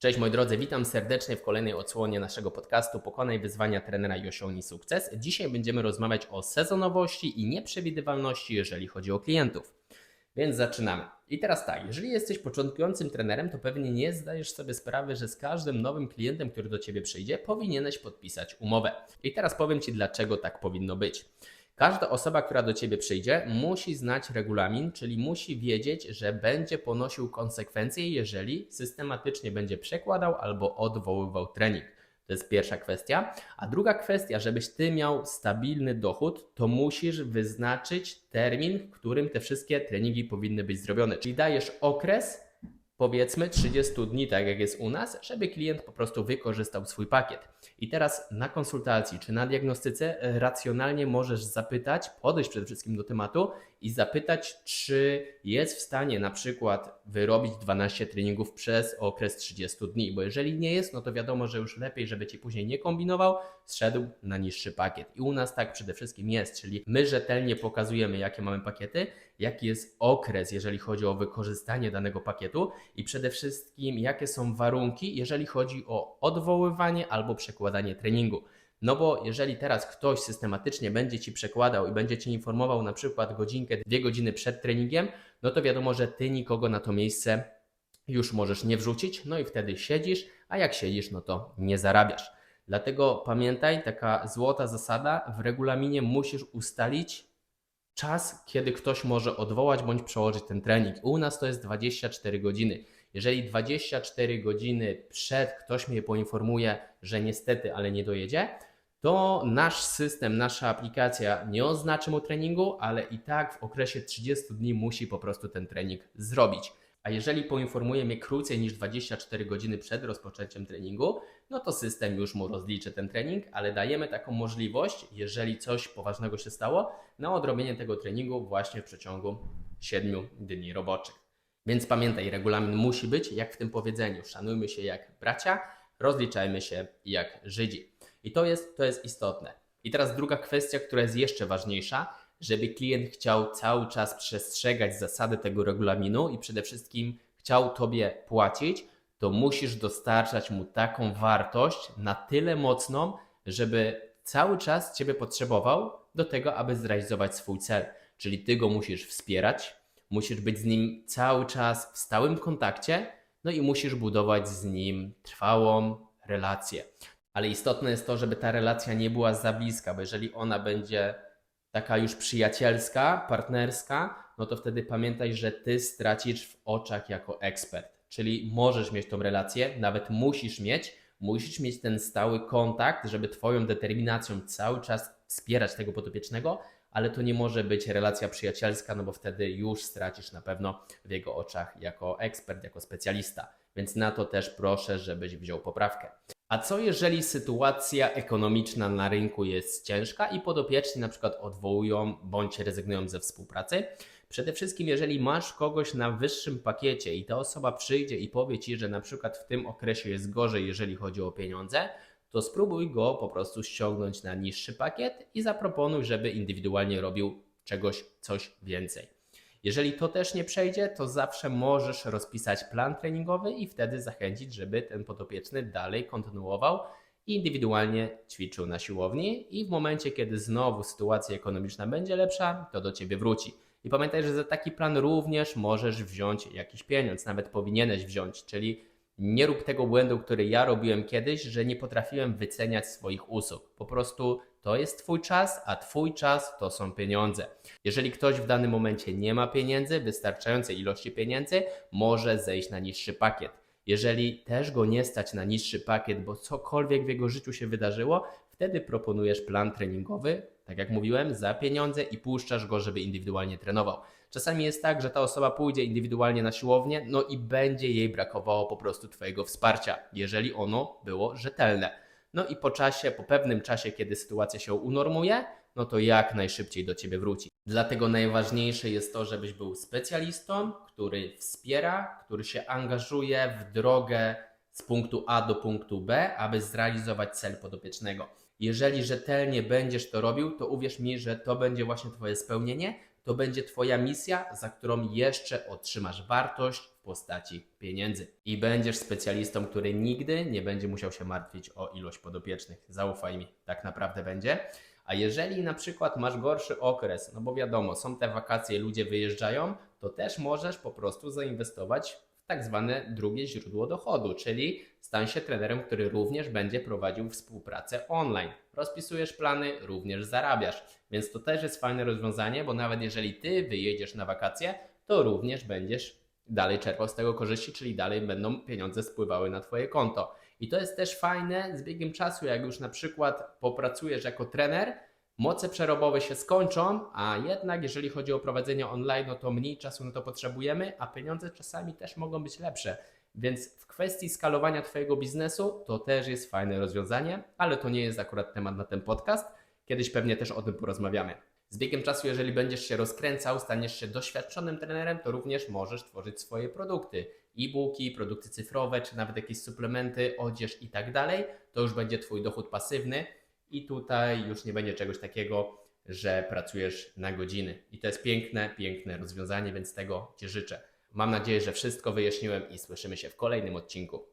Cześć moi drodzy, witam serdecznie w kolejnej odsłonie naszego podcastu Pokonaj wyzwania trenera i osiągnij sukces. Dzisiaj będziemy rozmawiać o sezonowości i nieprzewidywalności, jeżeli chodzi o klientów. Więc zaczynamy. I teraz tak, jeżeli jesteś początkującym trenerem, to pewnie nie zdajesz sobie sprawy, że z każdym nowym klientem, który do Ciebie przyjdzie, powinieneś podpisać umowę. I teraz powiem Ci, dlaczego tak powinno być. Każda osoba, która do Ciebie przyjdzie, musi znać regulamin, czyli musi wiedzieć, że będzie ponosił konsekwencje, jeżeli systematycznie będzie przekładał albo odwoływał trening. To jest pierwsza kwestia. A druga kwestia, żebyś Ty miał stabilny dochód, to musisz wyznaczyć termin, w którym te wszystkie treningi powinny być zrobione. Czyli dajesz okres, powiedzmy 30 dni, tak jak jest u nas, żeby klient po prostu wykorzystał swój pakiet. I teraz na konsultacji czy na diagnostyce racjonalnie możesz zapytać, podejść przede wszystkim do tematu i zapytać, czy jest w stanie na przykład wyrobić 12 treningów przez okres 30 dni, bo jeżeli nie jest, no to wiadomo, że już lepiej, żeby ci później nie kombinował, zszedł na niższy pakiet. I u nas tak przede wszystkim jest, czyli my rzetelnie pokazujemy, jakie mamy pakiety, jaki jest okres, jeżeli chodzi o wykorzystanie danego pakietu i przede wszystkim, jakie są warunki, jeżeli chodzi o odwoływanie albo przekładanie treningu. No bo jeżeli teraz ktoś systematycznie będzie Ci przekładał i będzie Cię informował na przykład godzinkę, dwie godziny przed treningiem, no to wiadomo, że Ty nikogo na to miejsce już możesz nie wrzucić, no i wtedy siedzisz, a jak siedzisz, no to nie zarabiasz. Dlatego pamiętaj, taka złota zasada, w regulaminie musisz ustalić czas, kiedy ktoś może odwołać bądź przełożyć ten trening. U nas to jest 24 godziny. Jeżeli 24 godziny przed ktoś mnie poinformuje, że niestety, ale nie dojedzie, to nasz system, nasza aplikacja nie oznaczy mu treningu, ale i tak w okresie 30 dni musi po prostu ten trening zrobić. A jeżeli poinformuje mnie krócej niż 24 godziny przed rozpoczęciem treningu, no to system już mu rozliczy ten trening, ale dajemy taką możliwość, jeżeli coś poważnego się stało, na odrobienie tego treningu właśnie w przeciągu 7 dni roboczych. Więc pamiętaj, regulamin musi być jak w tym powiedzeniu: szanujmy się jak bracia, rozliczajmy się jak Żydzi. I to jest, to jest istotne. I teraz druga kwestia, która jest jeszcze ważniejsza, żeby klient chciał cały czas przestrzegać zasady tego regulaminu i przede wszystkim chciał Tobie płacić, to musisz dostarczać mu taką wartość na tyle mocną, żeby cały czas Ciebie potrzebował do tego, aby zrealizować swój cel. Czyli Ty go musisz wspierać, musisz być z nim cały czas w stałym kontakcie, no i musisz budować z nim trwałą relację. Ale istotne jest to, żeby ta relacja nie była za bliska, bo jeżeli ona będzie taka już przyjacielska, partnerska, no to wtedy pamiętaj, że ty stracisz w oczach jako ekspert. Czyli możesz mieć tą relację, nawet musisz mieć, musisz mieć ten stały kontakt, żeby Twoją determinacją cały czas wspierać tego podopiecznego, ale to nie może być relacja przyjacielska, no bo wtedy już stracisz na pewno w jego oczach jako ekspert, jako specjalista. Więc na to też proszę, żebyś wziął poprawkę. A co jeżeli sytuacja ekonomiczna na rynku jest ciężka i podopieczni na przykład odwołują bądź rezygnują ze współpracy? Przede wszystkim, jeżeli masz kogoś na wyższym pakiecie i ta osoba przyjdzie i powie ci, że na przykład w tym okresie jest gorzej, jeżeli chodzi o pieniądze, to spróbuj go po prostu ściągnąć na niższy pakiet i zaproponuj, żeby indywidualnie robił czegoś, coś więcej. Jeżeli to też nie przejdzie, to zawsze możesz rozpisać plan treningowy i wtedy zachęcić, żeby ten podopieczny dalej kontynuował indywidualnie ćwiczył na siłowni i w momencie, kiedy znowu sytuacja ekonomiczna będzie lepsza, to do Ciebie wróci. I pamiętaj, że za taki plan również możesz wziąć jakiś pieniądz, nawet powinieneś wziąć, czyli nie rób tego błędu, który ja robiłem kiedyś, że nie potrafiłem wyceniać swoich usług. Po prostu to jest Twój czas, a Twój czas to są pieniądze. Jeżeli ktoś w danym momencie nie ma pieniędzy, wystarczającej ilości pieniędzy, może zejść na niższy pakiet. Jeżeli też go nie stać na niższy pakiet, bo cokolwiek w jego życiu się wydarzyło, wtedy proponujesz plan treningowy, tak jak mówiłem, za pieniądze i puszczasz go, żeby indywidualnie trenował. Czasami jest tak, że ta osoba pójdzie indywidualnie na siłownię, no i będzie jej brakowało po prostu Twojego wsparcia, jeżeli ono było rzetelne. No i po czasie, po pewnym czasie, kiedy sytuacja się unormuje, no to jak najszybciej do Ciebie wróci. Dlatego najważniejsze jest to, żebyś był specjalistą, który wspiera, który się angażuje w drogę z punktu A do punktu B, aby zrealizować cel podopiecznego. Jeżeli rzetelnie będziesz to robił, to uwierz mi, że to będzie właśnie Twoje spełnienie, to będzie Twoja misja, za którą jeszcze otrzymasz wartość w postaci pieniędzy. I będziesz specjalistą, który nigdy nie będzie musiał się martwić o ilość podopiecznych. Zaufaj mi, tak naprawdę będzie. A jeżeli na przykład masz gorszy okres, no bo wiadomo, są te wakacje, ludzie wyjeżdżają, to też możesz po prostu zainwestować tak zwane drugie źródło dochodu, czyli stań się trenerem, który również będzie prowadził współpracę online. Rozpisujesz plany, również zarabiasz. Więc to też jest fajne rozwiązanie, bo nawet jeżeli ty wyjedziesz na wakacje, to również będziesz dalej czerpał z tego korzyści, czyli dalej będą pieniądze spływały na twoje konto. I to jest też fajne z biegiem czasu, jak już na przykład popracujesz jako trener, moce przerobowe się skończą, a jednak jeżeli chodzi o prowadzenie online, no to mniej czasu na to potrzebujemy, a pieniądze czasami też mogą być lepsze. Więc w kwestii skalowania Twojego biznesu to też jest fajne rozwiązanie, ale to nie jest akurat temat na ten podcast. Kiedyś pewnie też o tym porozmawiamy. Z biegiem czasu, jeżeli będziesz się rozkręcał, staniesz się doświadczonym trenerem, to również możesz tworzyć swoje produkty. E-booki, produkty cyfrowe, czy nawet jakieś suplementy, odzież i tak dalej. To już będzie Twój dochód pasywny i tutaj już nie będzie czegoś takiego, że pracujesz na godziny. I to jest piękne, piękne rozwiązanie, więc tego Ci życzę. Mam nadzieję, że wszystko wyjaśniłem i słyszymy się w kolejnym odcinku.